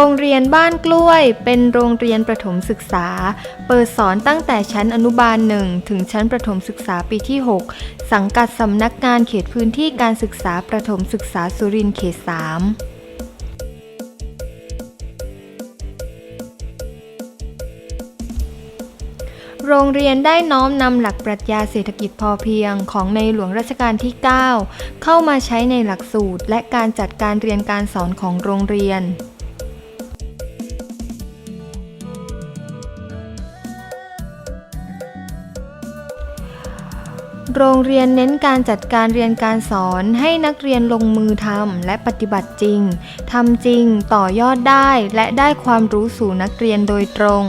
โรงเรียนบ้านกล้วย เป็นโรงเรียนประถมศึกษา เปิดสอนตั้งแต่ชั้นอนุบาลหนึ่งถึงชั้นประถมศึกษาปีที่ 6 สังกัดสำนักงานเขตพื้นที่การศึกษาประถมศึกษาสุรินทร์เขต 3โรงเรียนได้น้อมนำหลักปรัชญาเศรษฐกิจพอเพียงของในหลวงรัชกาลที่ 9 เข้ามาใช้ในหลักสูตรและการจัดการเรียนการสอนของโรงเรียน โรงเรียนเน้นการจัดการเรียนการสอนให้นักเรียนลงมือทำและปฏิบัติจริง ทำจริง ต่อยอดได้ และได้ความรู้สู่นักเรียนโดยตรง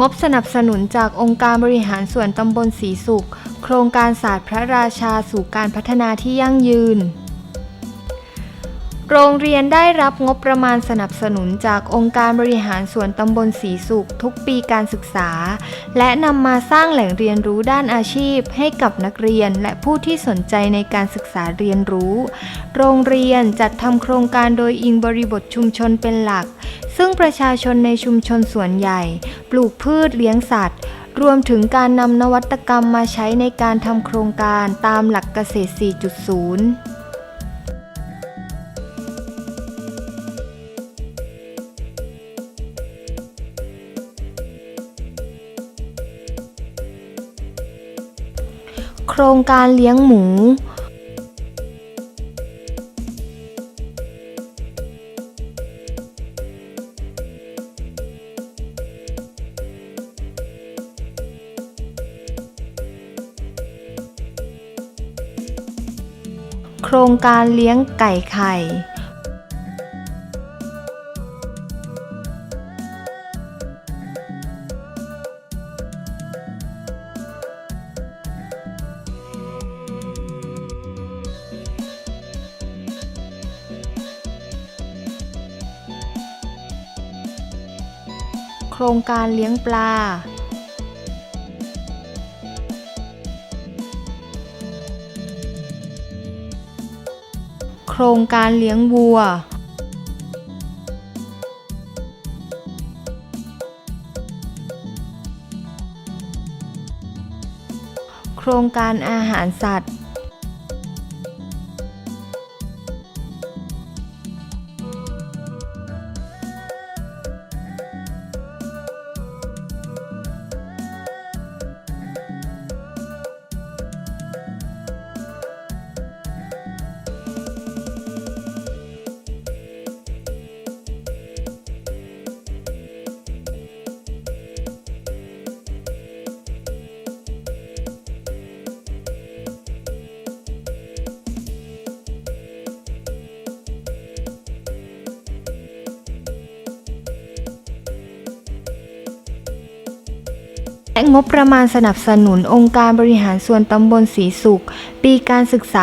งบสนับสนุนจากองค์การบริหารส่วนตำบลสีสุข โครงการศาสตร์พระราชาสู่การพัฒนาที่ยั่งยืน โรงเรียนได้รับงบประมาณสนับสนุนจากองค์การบริหารส่วนตำบลสีสุขทุกปีการศึกษา และนำมาสร้างแหล่งเรียนรู้ด้านอาชีพ ให้กับนักเรียนและผู้ที่สนใจในการศึกษาเรียนรู้ โรงเรียนจัดทำโครงการโดยอิงบริบทชุมชนเป็นหลัก ซึ่งประชาชนในชุมชนส่วนใหญ่ ปลูกพืชเลี้ยงสัตว์รวมถึงการนำนวัตกรรมมาใช้ในการทำโครงการตามหลักเกษตร 4.0 โครงการเลี้ยงหมู โครงการเลี้ยงไก่ไข่ โครงการเลี้ยงปลา โครงการเลี้ยงวัว โครงการอาหารสัตว์ และงบประมาณสนับสนุนองค์การบริหารส่วนตำบลสีสุข ปีการศึกษา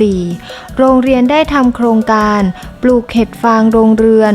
2564 โรงเรียนได้ทำโครงการ ปลูกเห็ดฟางโรงเรือน